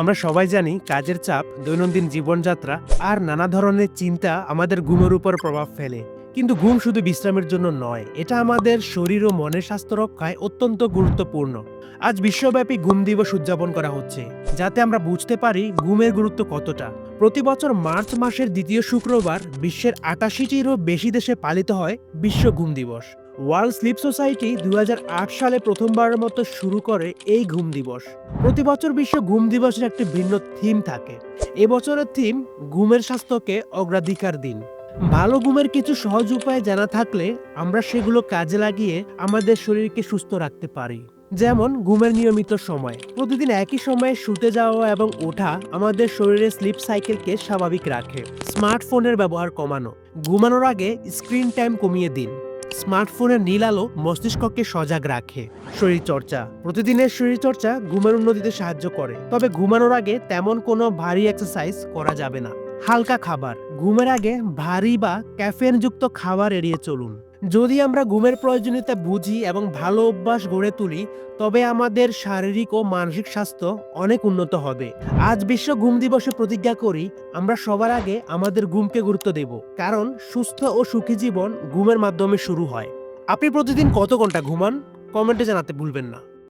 আমরা সবাই জানি কাজের চাপ, দৈনন্দিন জীবনযাত্রা আর নানা ধরনের চিন্তা আমাদের ঘুমের উপর প্রভাব ফেলে। কিন্তু ঘুম শুধু বিশ্রামের জন্য নয়, এটা আমাদের শরীর ও মনের স্বাস্থ্য রক্ষায় অত্যন্ত গুরুত্বপূর্ণ। আজ বিশ্বব্যাপী ঘুম দিবস উদযাপন করা হচ্ছে, যাতে আমরা বুঝতে পারি ঘুমের গুরুত্ব কতটা। প্রতি বছর মার্চ মাসের দ্বিতীয় শুক্রবার বিশ্বের আটাশিটিরও বেশি দেশে পালিত হয় বিশ্ব ঘুম দিবস। ওয়ার্ল্ড স্লিপ সোসাইটি দু হাজার আট সালে প্রথমবারের মতো শুরু করে এই ঘুম দিবস। প্রতি বছর বিশ্ব ঘুম দিবসের একটি ভিন্ন থিম থাকে। এবছরের থিম ঘুমের স্বাস্থ্যকে অগ্রাধিকার দিন। ভালো ঘুমের কিছু সহজ উপায় জানা থাকলে আমরা সেগুলো কাজে লাগিয়ে আমাদের শরীরকে সুস্থ রাখতে পারি। যেমন, ঘুমের নিয়মিত সময়। প্রতিদিন একই সময়ে শুতে যাওয়া এবং ওঠা আমাদের শরীরের স্লিপ সাইকেলকে স্বাভাবিক রাখে। স্মার্টফোনের ব্যবহার কমানো। ঘুমানোর আগে স্ক্রিন টাইম কমিয়ে দিন। স্মার্টফোনের নীল আলো মস্তিষ্ককে সজাগ রাখে। শরীরচর্চা। প্রতিদিনের শরীরচর্চা ঘুমের উন্নতিতে সাহায্য করে। তবে ঘুমানোর আগে তেমন কোনো ভারী এক্সারসাইজ করা যাবে না। হালকা খাবার। ঘুমের আগে ভারী বা ক্যাফেনযুক্ত খাবার এড়িয়ে চলুন। যদি আমরা ঘুমের প্রয়োজনীয়তা বুঝি এবং ভালো অভ্যাস গড়ে তুলি, তবে আমাদের শারীরিক ও মানসিক স্বাস্থ্য অনেক উন্নত হবে। আজ বিশ্ব ঘুম দিবসে প্রতিজ্ঞা করি, আমরা সবার আগে আমাদের ঘুমকে গুরুত্ব দেব, কারণ সুস্থ ও সুখী জীবন ঘুমের মাধ্যমে শুরু হয়। আপনি প্রতিদিন কত ঘণ্টা ঘুমান? কমেন্টে জানাতে ভুলবেন না।